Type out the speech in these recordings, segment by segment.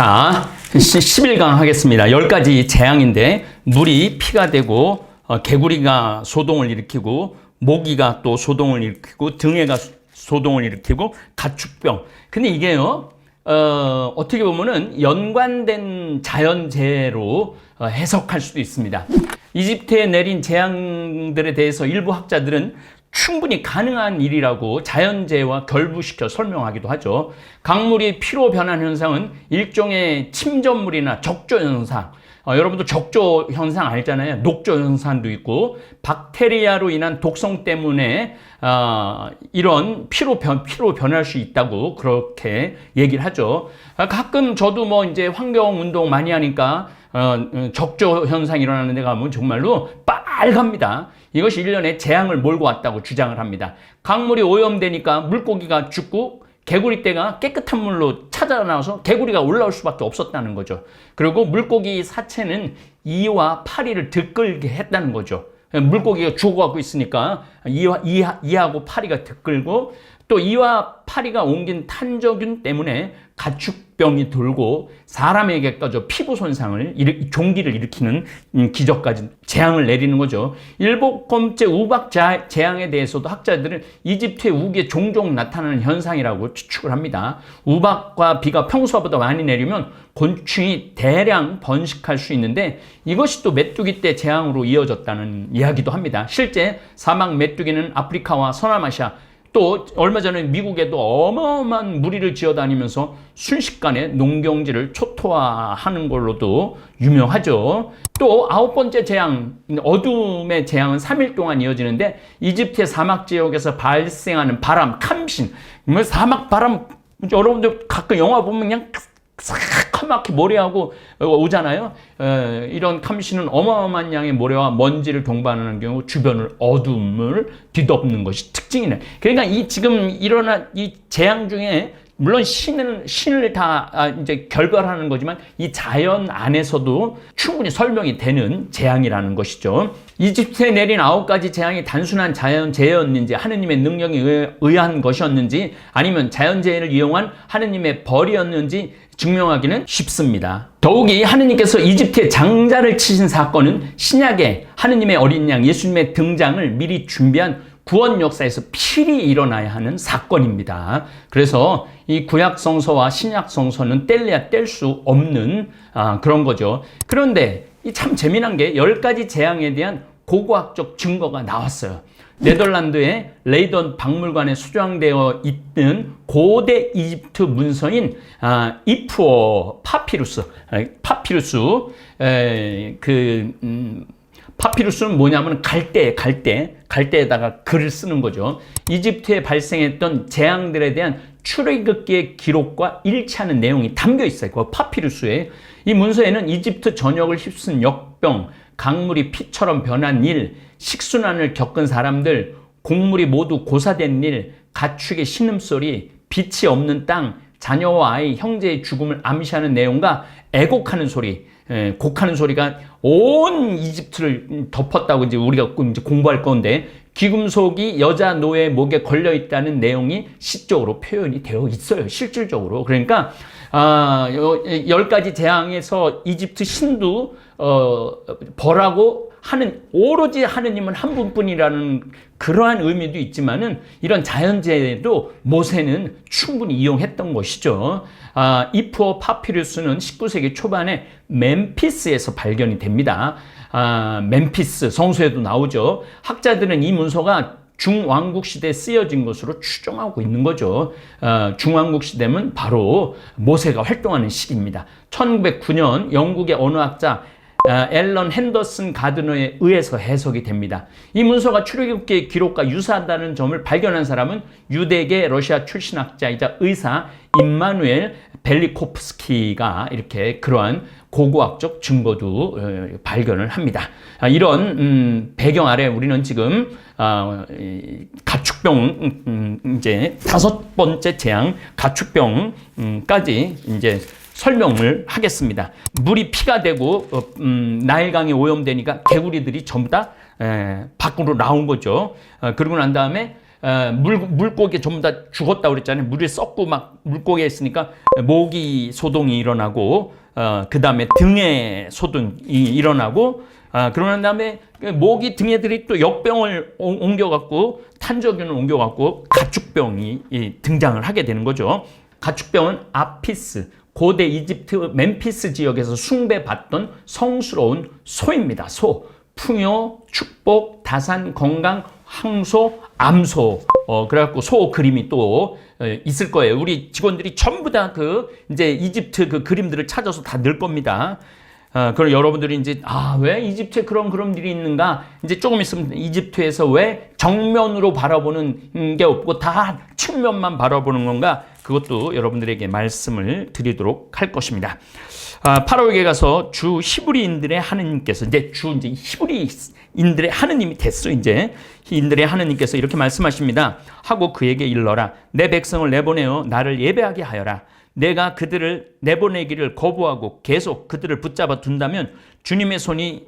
자, 11강 하겠습니다. 10가지 재앙인데 물이 피가 되고 어, 개구리가 소동을 일으키고 모기가 또 소동을 일으키고 등해가 소동을 일으키고 가축병. 근데 이게요. 어, 어떻게 보면은 연관된 자연재해로 어, 해석할 수도 있습니다. 이집트에 내린 재앙들에 대해서 일부 학자들은 충분히 가능한 일이라고 자연재해와 결부시켜 설명하기도 하죠. 강물이 피로 변한 현상은 일종의 침전물이나 적조 현상, 어, 여러분도 적조 현상 알잖아요. 녹조 현상도 있고 박테리아로 인한 독성 때문에 어, 이런 피로 변 피로 변할 수 있다고 그렇게 얘기를 하죠. 아, 가끔 저도 뭐 이제 환경 운동 많이 하니까 어, 어, 적조 현상 일어나는 데 가면 정말로 빨갑니다. 이것이 일련의 재앙을 몰고 왔다고 주장을 합니다. 강물이 오염되니까 물고기가 죽고 개구리 떼가 깨끗한 물로 찾아 나와서 개구리가 올라올 수밖에 없었다는 거죠. 그리고 물고기 사체는 이와 파리를 들끓게 했다는 거죠. 물고기가 죽어가고 있으니까 이와, 이, 이하고 파리가 들끓고 또 이와 파리가 옮긴 탄저균 때문에 가축병이 돌고 사람에게까지 피부 손상을 종기를 일으키는 음, 기적까지 재앙을 내리는 거죠. 번째 우박 재앙에 대해서도 학자들은 이집트의 우기에 종종 나타나는 현상이라고 추측을 합니다. 우박과 비가 평소보다 많이 내리면 곤충이 대량 번식할 수 있는데 이것이 또 메뚜기 때 재앙으로 이어졌다는 이야기도 합니다. 실제 사막 메뚜기는 아프리카와 서남아시아 또 얼마 전에 미국에도 어마어마한 무리를 지어 다니면서 순식간에 농경지를 초토화하는 걸로도 유명하죠. 또 아홉 번째 재앙, 어둠의 재앙은 3일 동안 이어지는데 이집트의 사막 지역에서 발생하는 바람, 캄신, 뭐 사막 바람 여러분들 가끔 영화 보면 그냥 새카맣게 모래하고 오잖아요. 에, 이런 감시는 어마어마한 양의 모래와 먼지를 동반하는 경우 주변을 어둠을 뒤덮는 것이 특징이네. 그러니까 이 지금 일어난 이 재앙 중에 물론 신을 신을 다 아, 이제 결별하는 거지만 이 자연 안에서도 충분히 설명이 되는 재앙이라는 것이죠. 이집트에 내린 아홉 가지 재앙이 단순한 자연 재해였는지 하느님의 능력에 의한 것이었는지 아니면 자연 재해를 이용한 하느님의 벌이었는지 증명하기는 쉽습니다. 더욱이 하느님께서 이집트에 장자를 치신 사건은 신약에 하느님의 어린 양 예수님의 등장을 미리 준비한 구원 역사에서 필히 일어나야 하는 사건입니다. 그래서 이 구약 성서와 신약 성서는 뗄래야 뗄 수 없는 아, 그런 거죠. 그런데 이 참 재미난 게열 가지 재앙에 대한 고고학적 증거가 나왔어요. 네덜란드의 레이던 박물관에 수정되어 있는 고대 이집트 문서인 아, 이프어 파피루스, 아, 파피루스 에, 그 음, 파피루스는 뭐냐면 갈대, 갈대, 갈대에다가 글을 쓰는 거죠. 이집트에 발생했던 재앙들에 대한 출애굽기의 기록과 일치하는 내용이 담겨 있어요. 그 파피루스에 이 문서에는 이집트 전역을 휩쓴 역병, 강물이 피처럼 변한 일, 식순환을 겪은 사람들, 곡물이 모두 고사된 일, 가축의 신음소리, 빛이 없는 땅, 자녀와 아이, 형제의 죽음을 암시하는 내용과 애곡하는 소리, 에, 곡하는 소리가 온 이집트를 덮었다고 이제 우리가 이제 공부할 건데 귀금속이 여자 노예 목에 걸려 있다는 내용이 시적으로 표현이 되어 있어요. 실질적으로. 그러니까 아, 열 가지 재앙에서 이집트 신도 어, 벌하고 하는 오로지 하느님은 한 분뿐이라는 그러한 의미도 있지만은 이런 자연재해도 모세는 충분히 이용했던 것이죠. 아, 이프어 파피루스는 19세기 초반에 멤피스에서 발견이 됩니다. 아, 멤피스 성서에도 나오죠. 학자들은 이 문서가 중왕국 시대에 쓰여진 것으로 추정하고 있는 거죠. 어, 중왕국 시대면 바로 모세가 활동하는 시기입니다. 1909년 영국의 언어학자 아, 앨런 핸더슨 가드너에 의해서 해석이 됩니다. 이 문서가 출애굽기의 기록과 유사하다는 점을 발견한 사람은 유대계 러시아 출신 학자이자 의사 임마누엘 벨리코프스키가 이렇게 그러한 고고학적 증거도 어, 발견을 합니다. 아, 이런 음, 배경 아래 우리는 지금 아, 가축병 음, 이제 다섯 번째 재앙 가축병까지 이제 설명을 하겠습니다. 물이 피가 되고 어, 음, 나일강이 오염되니까 개구리들이 전부 다 에, 밖으로 나온 거죠. 어, 그러고 난 다음에 어, 물, 물고기 전부 다 죽었다고 그랬잖아요. 물에 썩고 막 물고기에 있으니까 모기 소동이 일어나고 어, 그 다음에 등에 소동이 일어나고 아, 그러는 다음에 그 모기 등에들이 또 역병을 오- 옮겨갖고 탄저균을 옮겨갖고 가축병이 이, 등장을 하게 되는 거죠. 가축병은 아피스, 고대 이집트 멤피스 지역에서 숭배받던 성스러운 소입니다. 소. 풍요, 축복, 다산, 건강, 항소, 암소. 어, 그래갖고 소 그림이 또 어, 있을 거예요. 우리 직원들이 전부 다 그 이제 이집트 그 그림들을 찾아서 다 넣을 겁니다. 어, 그럼 여러분들이 이제 아 왜 이집트에 그런 그림들이 있는가? 이제 조금 있으면 이집트에서 왜 정면으로 바라보는 게 없고 다 측면만 바라보는 건가? 그것도 여러분들에게 말씀을 드리도록 할 것입니다. 아, 파라오에게 가서 주 히브리인들의 하느님께서 이제 주 이제 히브리인들의 하느님이 됐어 이제 인들의 하느님께서 이렇게 말씀하십니다. 하고 그에게 일러라 내 백성을 내보내어 나를 예배하게 하여라. 내가 그들을 내보내기를 거부하고 계속 그들을 붙잡아 둔다면 주님의 손이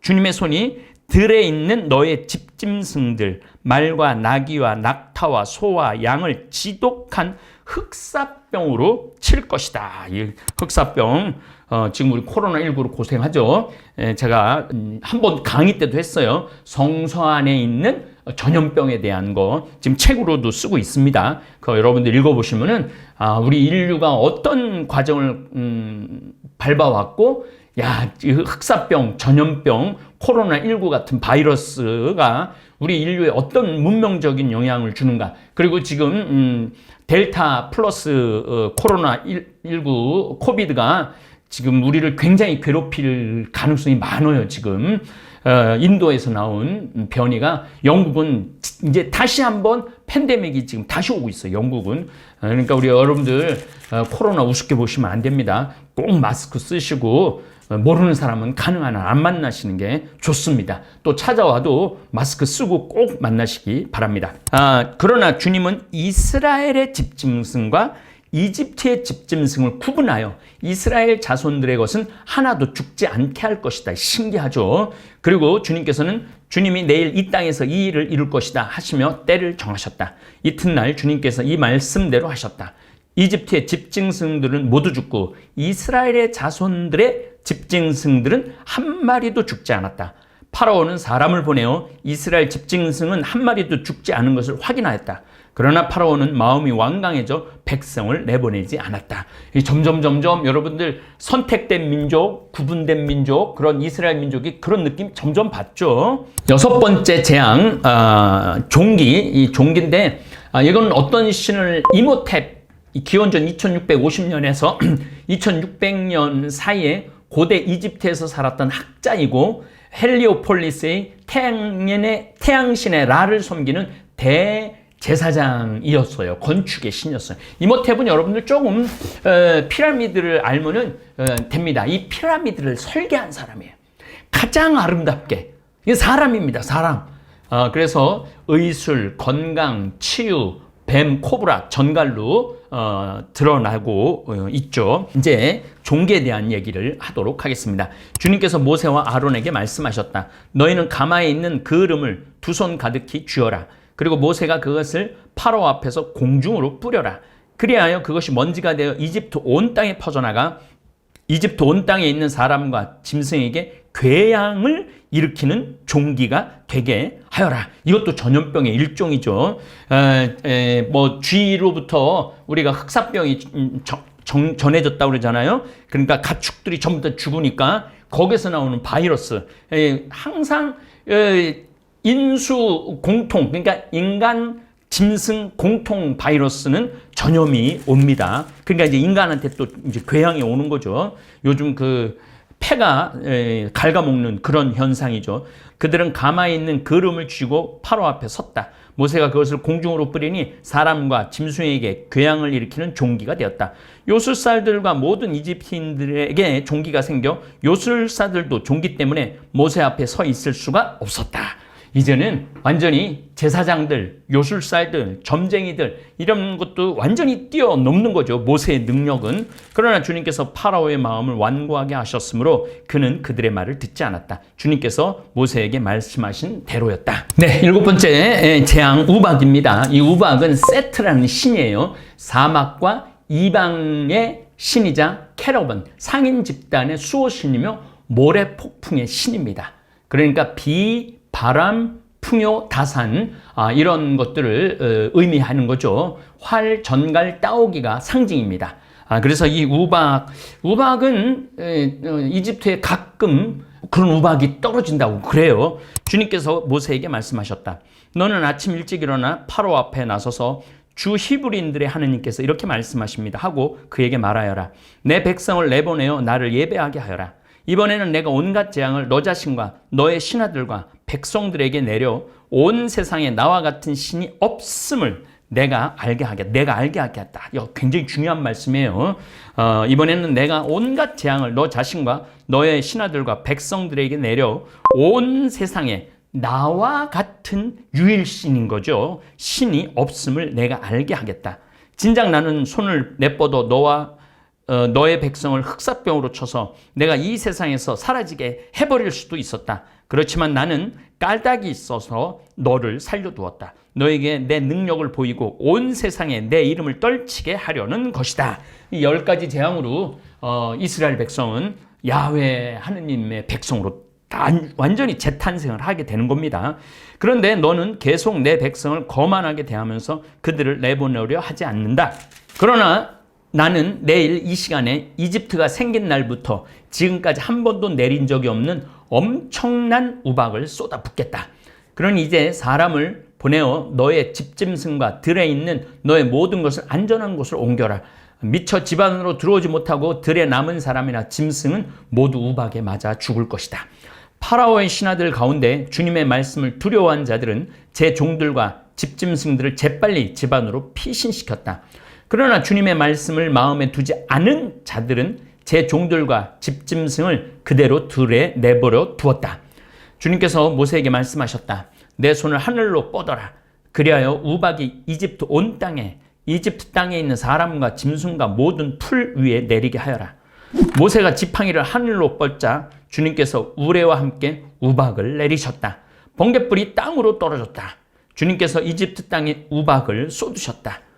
주님의 손이 들에 있는 너의 집짐승들 말과 나귀와 낙타와 소와 양을 지독한 흑사병으로 칠 것이다. 이 흑사병 어, 지금 우리 코로나 19로 고생하죠. 에, 제가 음, 한번 강의 때도 했어요. 성서 안에 있는 전염병에 대한 거 지금 책으로도 쓰고 있습니다. 그 여러분들 읽어보시면은 아, 우리 인류가 어떤 과정을 음, 밟아왔고 야, 이 흑사병, 전염병, 코로나19 같은 바이러스가 우리 인류에 어떤 문명적인 영향을 주는가. 그리고 지금, 음, 델타 플러스 어, 코로나19 코비드가 지금 우리를 굉장히 괴롭힐 가능성이 많아요, 지금. 어, 인도에서 나온 변이가 영국은 이제 다시 한번 팬데믹이 지금 다시 오고 있어요. 영국은. 어, 그러니까 우리 여러분들 어, 코로나 우습게 보시면 안 됩니다. 꼭 마스크 쓰시고 어, 모르는 사람은 가능한 한 안 만나시는 게 좋습니다. 또 찾아와도 마스크 쓰고 꼭 만나시기 바랍니다. 아, 그러나 주님은 이스라엘의 집짐승과 이집트의 집짐승을 구분하여 이스라엘 자손들의 것은 하나도 죽지 않게 할 것이다. 신기하죠. 그리고 주님께서는 주님이 내일 이 땅에서 이 일을 이룰 것이다 하시며 때를 정하셨다. 이튿날 주님께서 이 말씀대로 하셨다. 이집트의 집짐승들은 모두 죽고 이스라엘의 자손들의 집짐승들은 한 마리도 죽지 않았다. 파라오는 사람을 보내어 이스라엘 집짐승은 한 마리도 죽지 않은 것을 확인하였다. 그러나 파라오는 마음이 완강해져 백성을 내보내지 않았다. 이 점점 점점 여러분들 선택된 민족, 구분된 민족, 그런 이스라엘 민족이 그런 느낌 점점 받죠. 여섯 번째 재앙, 아, 종기, 이 종기인데 아, 이건 어떤 신을 이모탭 이 기원전 2650년에서 2600년 사이에 고대 이집트에서 살았던 학자이고 헬리오폴리스의 태양년의 태양신의 라를 섬기는 대 제사장이었어요. 건축의 신이었어요. 이모탭은 여러분들 조금 어, 피라미드를 알면은 어, 됩니다. 이 피라미드를 설계한 사람이에요. 가장 아름답게 이 사람입니다. 사람. 어, 그래서 의술, 건강, 치유, 뱀, 코브라, 전갈로 어, 드러나고 어, 있죠. 이제 종기에 대한 얘기를 하도록 하겠습니다. 주님께서 모세와 아론에게 말씀하셨다. 너희는 가마에 있는 그름을 두 손 가득히 쥐어라. 그리고 모세가 그것을 파로 앞에서 공중으로 뿌려라. 그리하여 그것이 먼지가 되어 이집트 온 땅에 퍼져나가 이집트 온 땅에 있는 사람과 짐승에게 궤양을 일으키는 종기가 되게 하여라. 이것도 전염병의 일종이죠. 에, 에, 뭐 쥐로부터 우리가 흑사병이 음, 정- 정- 전해졌다고 그러잖아요. 그러니까 가축들이 전부 다 죽으니까 거기서 나오는 바이러스. 에, 항상 에, 인수 공통 그러니까 인간 짐승 공통 바이러스는 전염이 옵니다. 그러니까 이제 인간한테 또 이제 궤양이 오는 거죠. 요즘 그 에, 갉아먹는 그런 현상이죠. 그들은 가마에 있는 그름을 쥐고 파로 앞에 섰다. 모세가 그것을 공중으로 뿌리니 사람과 짐승에게 궤양을 일으키는 종기가 되었다. 요술사들과 모든 이집트인들에게 종기가 생겨 요술사들도 종기 때문에 모세 앞에 서 있을 수가 없었다. 이제는 완전히 제사장들, 요술사들, 점쟁이들 이런 것도 완전히 뛰어넘는 거죠. 모세의 능력은. 그러나 주님께서 파라오의 마음을 완고하게 하셨으므로 그는 그들의 말을 듣지 않았다. 주님께서 모세에게 말씀하신 대로였다. 네, 일곱 번째 재앙 우박입니다. 이 우박은 세트라는 신이에요. 사막과 이방의 신이자 캐러번 상인 집단의 수호신이며 모래 폭풍의 신입니다. 그러니까 비, 바람, 풍요, 다산 아, 이런 것들을 어, 의미하는 거죠. 활, 전갈, 따오기가 상징입니다. 아, 그래서 이 우박, 우박은 에, 어, 이집트에 가끔 그런 우박이 떨어진다고 그래요. 주님께서 모세에게 말씀하셨다. 너는 아침 일찍 일어나 파로 앞에 나서서 주 히브리인들의 하느님께서 이렇게 말씀하십니다. 하고 그에게 말하여라. 내 백성을 내보내어 나를 예배하게 하여라. 이번에는 내가 온갖 재앙을 너 자신과 너의 신하들과 백성들에게 내려 온 세상에 나와 같은 신이 없음을 내가 알게 하게, 내가 알게 하겠다. 이거 굉장히 중요한 말씀이에요. 어, 이번에는 내가 온갖 재앙을 너 자신과 너의 신하들과 백성들에게 내려 온 세상에 나와 같은 유일신인 거죠. 신이 없음을 내가 알게 하겠다. 진작 나는 손을 내뻗어 너와 어, 너의 백성을 흑사병으로 쳐서 내가 이 세상에서 사라지게 해버릴 수도 있었다. 그렇지만 나는 깔딱이 있어서 너를 살려두었다. 너에게 내 능력을 보이고 온 세상에 내 이름을 떨치게 하려는 것이다. 이 열 가지 재앙으로 어, 이스라엘 백성은 야훼 하느님의 백성으로 완전히 재탄생을 하게 되는 겁니다. 그런데 너는 계속 내 백성을 거만하게 대하면서 그들을 내보내려 하지 않는다. 그러나 나는 내일 이 시간에 이집트가 생긴 날부터 지금까지 한 번도 내린 적이 없는 엄청난 우박을 쏟아붓겠다. 그러니 이제 사람을 보내어 너의 집짐승과 들에 있는 너의 모든 것을 안전한 곳을 옮겨라. 미처 집 안으로 들어오지 못하고 들에 남은 사람이나 짐승은 모두 우박에 맞아 죽을 것이다. 파라오의 신하들 가운데 주님의 말씀을 두려워한 자들은 제 종들과 집짐승들을 재빨리 집 안으로 피신시켰다. 그러나 주님의 말씀을 마음에 두지 않은 자들은 제 종들과 집짐승을 그대로 들에 내버려 두었다. 주님께서 모세에게 말씀하셨다. 내 손을 하늘로 뻗어라. 그리하여 우박이 이집트 온 땅에 이집트 땅에 있는 사람과 짐승과 모든 풀 위에 내리게 하여라. 모세가 지팡이를 하늘로 뻗자 주님께서 우레와 함께 우박을 내리셨다. 번개불이 땅으로 떨어졌다. 주님께서 이집트 땅에 우박을 쏟으셨다.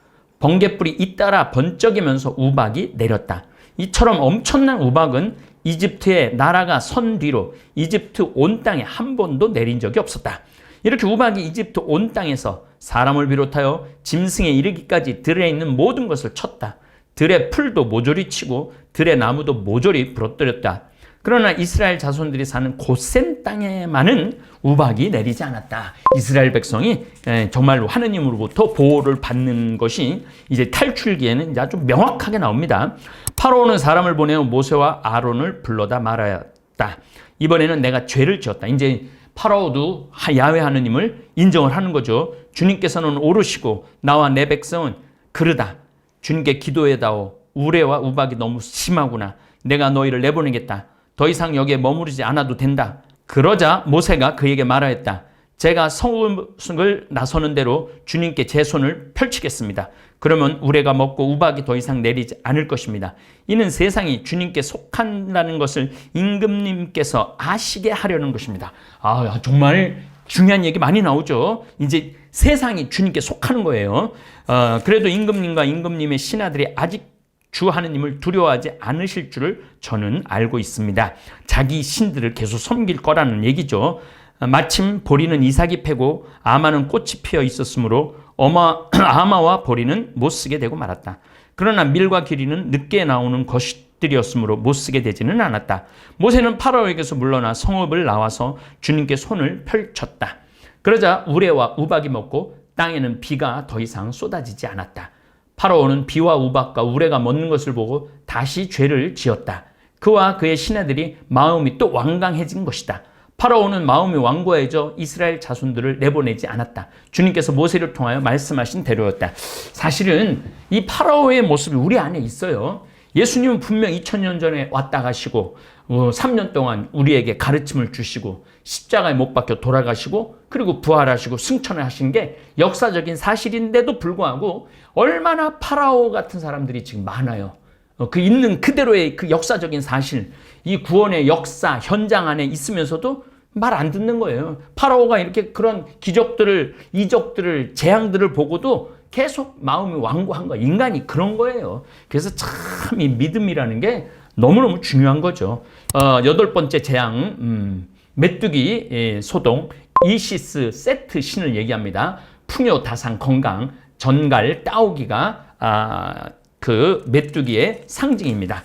번개불이 잇따라 번쩍이면서 우박이 내렸다. 이처럼 엄청난 우박은 이집트의 나라가 선 뒤로 이집트 온 땅에 한 번도 내린 적이 없었다. 이렇게 우박이 이집트 온 땅에서 사람을 비롯하여 짐승에 이르기까지 들에 있는 모든 것을 쳤다. 들의 풀도 모조리 치고 들의 나무도 모조리 부러뜨렸다. 그러나 이스라엘 자손들이 사는 고센 땅에만은 우박이 내리지 않았다. 이스라엘 백성이 정말로 하느님으로부터 보호를 받는 것이 이제 탈출기에는 아주 명확하게 나옵니다. 파로는 사람을 보내어 모세와 아론을 불러다 말하였다. 이번에는 내가 죄를 지었다. 이제 파라오도 야외 하느님을 인정을 하는 거죠. 주님께서는 오르시고 나와 내 백성은 그르다. 주님께 기도해다오. 우레와 우박이 너무 심하구나. 내가 너희를 내보내겠다. 더 이상 여기에 머무르지 않아도 된다. 그러자 모세가 그에게 말하였다. 제가 성읍을 나서는 대로 주님께 제 손을 펼치겠습니다. 그러면 우레가 먹고 우박이 더 이상 내리지 않을 것입니다. 이는 세상이 주님께 속한다는 것을 임금님께서 아시게 하려는 것입니다. 아, 정말 중요한 얘기 많이 나오죠. 이제 세상이 주님께 속하는 거예요. 어, 그래도 임금님과 임금님의 신하들이 아직 주 하느님을 두려워하지 않으실 줄을 저는 알고 있습니다. 자기 신들을 계속 섬길 거라는 얘기죠. 마침 보리는 이삭이 패고 아마는 꽃이 피어 있었으므로 어마, 아마와 보리는 못 쓰게 되고 말았다. 그러나 밀과 기리는 늦게 나오는 것들이었으므로 못 쓰게 되지는 않았다. 모세는 파라오에게서 물러나 성읍을 나와서 주님께 손을 펼쳤다. 그러자 우레와 우박이 먹고 땅에는 비가 더 이상 쏟아지지 않았다. 파라오는 비와 우박과 우레가 먹는 것을 보고 다시 죄를 지었다. 그와 그의 신하들이 마음이 또 완강해진 것이다. 파라오는 마음이 완고해져 이스라엘 자손들을 내보내지 않았다. 주님께서 모세를 통하여 말씀하신 대로였다. 사실은 이 파라오의 모습이 우리 안에 있어요. 예수님은 분명 2000년 전에 왔다 가시고 3년 어, 동안 우리에게 가르침을 주시고 십자가에 못 박혀 돌아가시고 그리고 부활하시고 승천을 하신 게 역사적인 사실인데도 불구하고 얼마나 파라오 같은 사람들이 지금 많아요. 어, 그 있는 그대로의 그 역사적인 사실, 이 구원의 역사 현장 안에 있으면서도 말 안 듣는 거예요. 파라오가 이렇게 그런 기적들을, 이적들을, 재앙들을 보고도 계속 마음이 완고한 거. 인간이 그런 거예요. 그래서 참 이 믿음이라는 게 너무너무 중요한 거죠. 어, 여덟 번째 재앙, 음, 메뚜기 예, 소동, 이시스 세트 신을 얘기합니다. 풍요, 다상, 건강, 전갈, 따오기가 아, 그 메뚜기의 상징입니다.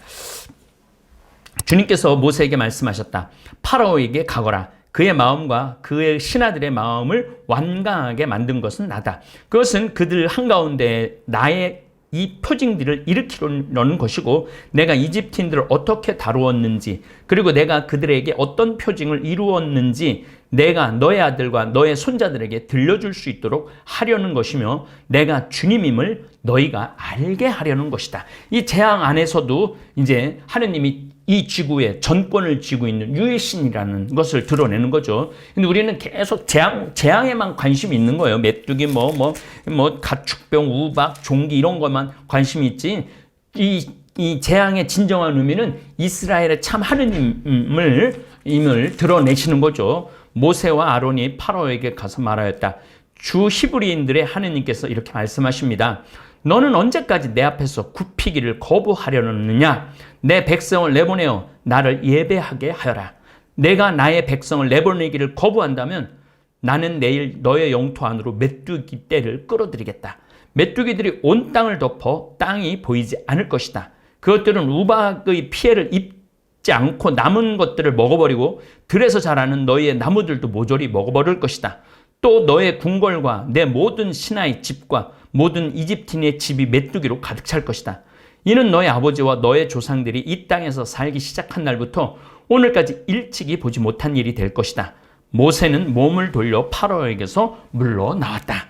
주님께서 모세에게 말씀하셨다. 파라오에게 가거라. 그의 마음과 그의 신하들의 마음을 완강하게 만든 것은 나다. 그것은 그들 한가운데 나의 이 표징들을 일으키려는 것이고 내가 이집트인들을 어떻게 다루었는지 그리고 내가 그들에게 어떤 표징을 이루었는지 내가 너의 아들과 너의 손자들에게 들려줄 수 있도록 하려는 것이며 내가 주님임을 너희가 알게 하려는 것이다. 이 재앙 안에서도 이제 하느님이 이 지구에 전권을 쥐고 있는 유일신이라는 것을 드러내는 거죠. 근데 우리는 계속 재앙, 재앙에만 관심이 있는 거예요. 메뚜기, 뭐, 뭐, 뭐, 가축병, 우박, 종기 이런 것만 관심이 있지. 이, 이 재앙의 진정한 의미는 이스라엘의 참 하느님을, 임을 드러내시는 거죠. 모세와 아론이 파로에게 가서 말하였다. 주 히브리인들의 하느님께서 이렇게 말씀하십니다. 너는 언제까지 내 앞에서 굽히기를 거부하려느냐? 내 백성을 내보내어 나를 예배하게 하여라. 내가 나의 백성을 내보내기를 거부한다면 나는 내일 너의 영토 안으로 메뚜기 떼를 끌어들이겠다. 메뚜기들이 온 땅을 덮어 땅이 보이지 않을 것이다. 그것들은 우박의 피해를 입지 않고 남은 것들을 먹어버리고 들에서 자라는 너희의 나무들도 모조리 먹어버릴 것이다. 또 너의 궁궐과 내 모든 신하의 집과 모든 이집트인의 집이 메뚜기로 가득 찰 것이다. 이는 너의 아버지와 너의 조상들이 이 땅에서 살기 시작한 날부터 오늘까지 일찍이 보지 못한 일이 될 것이다. 모세는 몸을 돌려 파라오에게서 물러나왔다.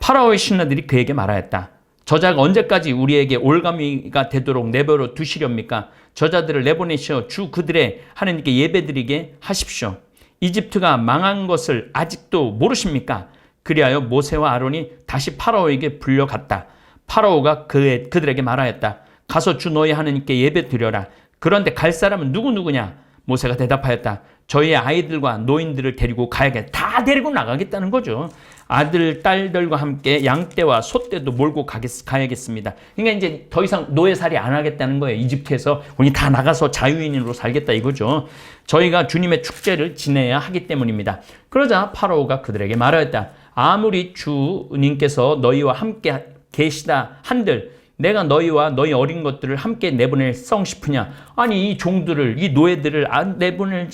파라오의 신하들이 그에게 말하였다. 저자가 언제까지 우리에게 올가미가 되도록 내버려 두시렵니까? 저자들을 내보내시어 주 그들의 하느님께 예배드리게 하십시오. 이집트가 망한 것을 아직도 모르십니까? 그리하여 모세와 아론이 다시 파라오에게 불려갔다. 파라오가 그의, 그들에게 말하였다. 가서 주 너희 하느님께 예배 드려라. 그런데 갈 사람은 누구누구냐? 모세가 대답하였다. 저희의 아이들과 노인들을 데리고 가야겠다. 다 데리고 나가겠다는 거죠. 아들, 딸들과 함께 양떼와 소떼도 몰고 가겠, 가야겠습니다. 그러니까 이제 더 이상 노예살이 안 하겠다는 거예요. 이집트에서 우리 다 나가서 자유인으로 살겠다 이거죠. 저희가 주님의 축제를 지내야 하기 때문입니다. 그러자 파라오가 그들에게 말하였다. 아무리 주님께서 너희와 함께 계시다 한들 내가 너희와 너희 어린 것들을 함께 내보낼 성 싶으냐? 아니 이 종들을 이 노예들을 안 내보낼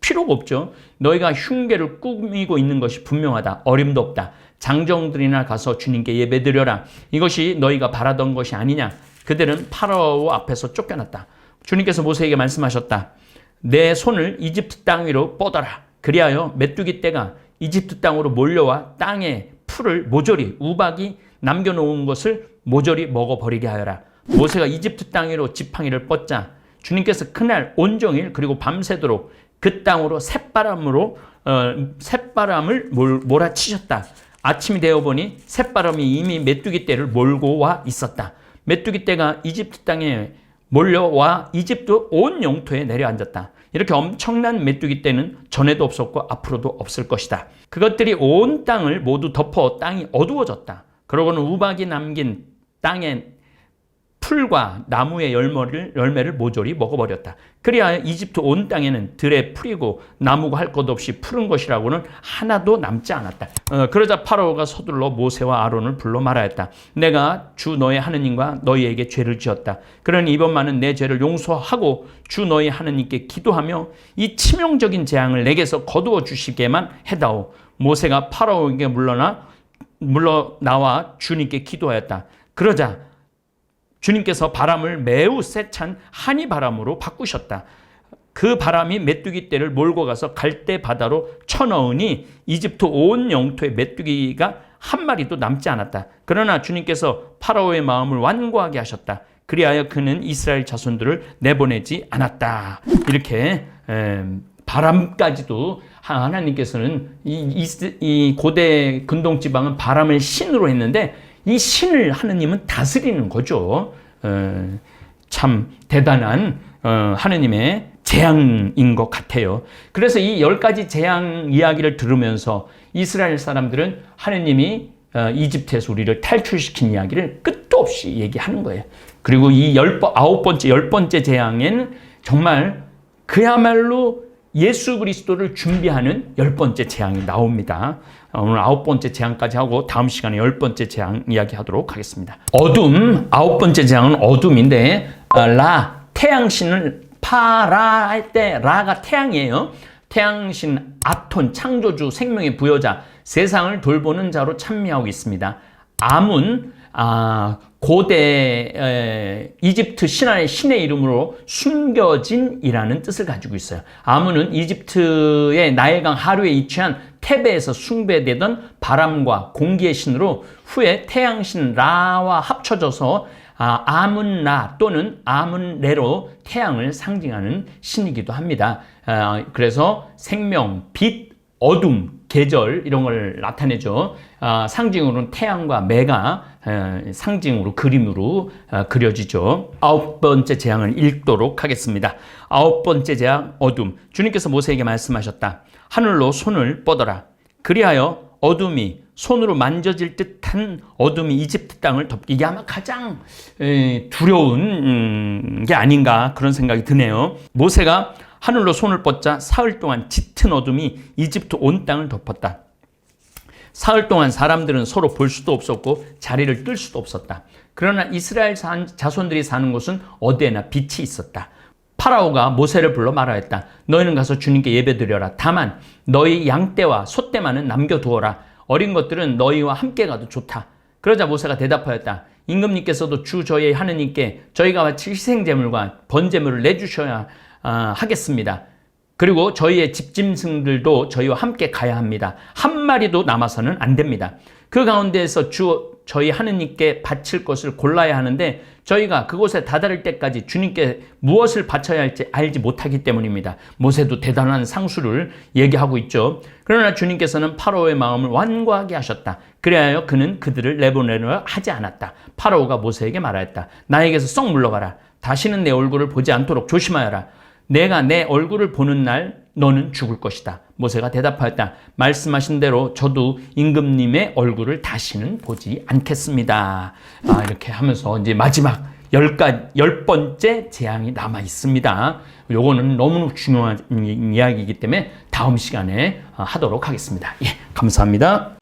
필요가 없죠. 너희가 흉계를 꾸미고 있는 것이 분명하다. 어림도 없다. 장정들이나 가서 주님께 예배드려라. 이것이 너희가 바라던 것이 아니냐? 그들은 파라오 앞에서 쫓겨났다. 주님께서 모세에게 말씀하셨다. 내 손을 이집트 땅 위로 뻗어라. 그리하여 메뚜기 떼가 이집트 땅으로 몰려와 땅에 풀을 모조리 우박이 남겨놓은 것을 모조리 먹어버리게 하여라. 모세가 이집트 땅 위로 지팡이를 뻗자 주님께서 그날 온종일 그리고 밤새도록 그 땅으로 새바람으로 어, 새바람을 몰, 몰아치셨다. 아침이 되어 보니 새바람이 이미 메뚜기 떼를 몰고 와 있었다. 메뚜기 떼가 이집트 땅에 몰려와 이집트 온 영토에 내려앉았다. 이렇게 엄청난 메뚜기 떼는 전에도 없었고 앞으로도 없을 것이다. 그것들이 온 땅을 모두 덮어 땅이 어두워졌다. 그러고는 우박이 남긴 땅에 풀과 나무의 열매를, 열매를 모조리 먹어버렸다. 그리하여 이집트 온 땅에는 들에 풀이고 나무가 할 것 없이 푸른 것이라고는 하나도 남지 않았다. 어, 그러자 파라오가 서둘러 모세와 아론을 불러 말하였다. 내가 주 너의 하느님과 너희에게 죄를 지었다. 그러니 이번만은 내 죄를 용서하고 주 너희 하느님께 기도하며 이 치명적인 재앙을 내게서 거두어 주시게만 해다오. 모세가 파라오에게 물러나 물러 나와 주님께 기도하였다. 그러자 주님께서 바람을 매우 세찬 한이 바람으로 바꾸셨다. 그 바람이 메뚜기 떼를 몰고 가서 갈대 바다로 쳐넣으니 이집트 온 영토에 메뚜기가 한 마리도 남지 않았다. 그러나 주님께서 파라오의 마음을 완고하게 하셨다. 그리하여 그는 이스라엘 자손들을 내보내지 않았다. 이렇게 바람까지도 하- 하나님께서는 이 고대 근동 지방은 바람을 신으로 했는데 이 신을 하느님은 다스리는 거죠. 어, 참 대단한 어, 하느님의 재앙인 것 같아요. 그래서 이 열 가지 재앙 이야기를 들으면서 이스라엘 사람들은 하느님이 어, 이집트에서 우리를 탈출시킨 이야기를 끝도 없이 얘기하는 거예요. 그리고 이 열, 번- 아홉 번째, 열 번째 재앙에는 정말 그야말로 예수 그리스도를 준비하는 열 번째 재앙이 나옵니다. 어, 오늘 아홉 번째 재앙까지 하고 다음 시간에 열 번째 재앙 이야기하도록 하겠습니다. 어둠 아홉 번째 재앙은 어둠인데 어, 라 태양신을 파라 할 때 라가 태양이에요. 태양신 아톤 창조주 생명의 부여자 세상을 돌보는 자로 찬미하고 있습니다. 암은 아, 고대 에, 이집트 신화의 신의 이름으로 숨겨진이라는 뜻을 가지고 있어요. 아문은 이집트의 나일강 하류에 위치한 테베에서 숭배되던 바람과 공기의 신으로 후에 태양신 라와 합쳐져서 아, 아문라 또는 아문레로 태양을 상징하는 신이기도 합니다. 아, 그래서 생명, 빛, 어둠, 계절 이런 걸 나타내죠. 아, 상징으로는 태양과 매가 에, 상징으로 그림으로 아, 그려지죠. 아홉 번째 재앙을 읽도록 하겠습니다. 아홉 번째 재앙 어둠. 주님께서 모세에게 말씀하셨다. 하늘로 손을 뻗어라. 그리하여 어둠이 손으로 만져질 듯한 어둠이 이집트 땅을 덮기 이게 아마 가장 에, 두려운 음, 게 아닌가 그런 생각이 드네요. 모세가 하늘로 손을 뻗자 사흘 동안 짙은 어둠이 이집트 온 땅을 덮었다. 사흘 동안 사람들은 서로 볼 수도 없었고 자리를 뜰 수도 없었다. 그러나 이스라엘 산- 자손들이 사는 곳은 어디에나 빛이 있었다. 파라오가 모세를 불러 말하였다. 너희는 가서 주님께 예배드려라. 다만 너희 양떼와 소떼만은 남겨두어라. 어린 것들은 너희와 함께 가도 좋다. 그러자 모세가 대답하였다. 임금님께서도 주 저희 하느님께 저희가 바칠 희생제물과 번제물을 내주셔야 아, 하겠습니다. 그리고 저희의 집짐승들도 저희와 함께 가야 합니다. 한 마리도 남아서는 안 됩니다. 그 가운데에서 주 저희 하느님께 바칠 것을 골라야 하는데 저희가 그곳에 다다를 때까지 주님께 무엇을 바쳐야 할지 알지 못하기 때문입니다. 모세도 대단한 상수를 얘기하고 있죠. 그러나 주님께서는 파로의 마음을 완고하게 하셨다. 그래야 그는 그들을 내보내려 하지 않았다. 파로가 모세에게 말하였다. 나에게서 썩 물러가라. 다시는 내 얼굴을 보지 않도록 조심하여라. 내가 내 얼굴을 보는 날 너는 죽을 것이다. 모세가 대답하였다. 말씀하신 대로 저도 임금님의 얼굴을 다시는 보지 않겠습니다. 아, 이렇게 하면서 이제 마지막 열가 열 번째 재앙이 남아 있습니다. 요거는 너무 중요한 이야기이기 때문에 다음 시간에 하도록 하겠습니다. 예, 감사합니다.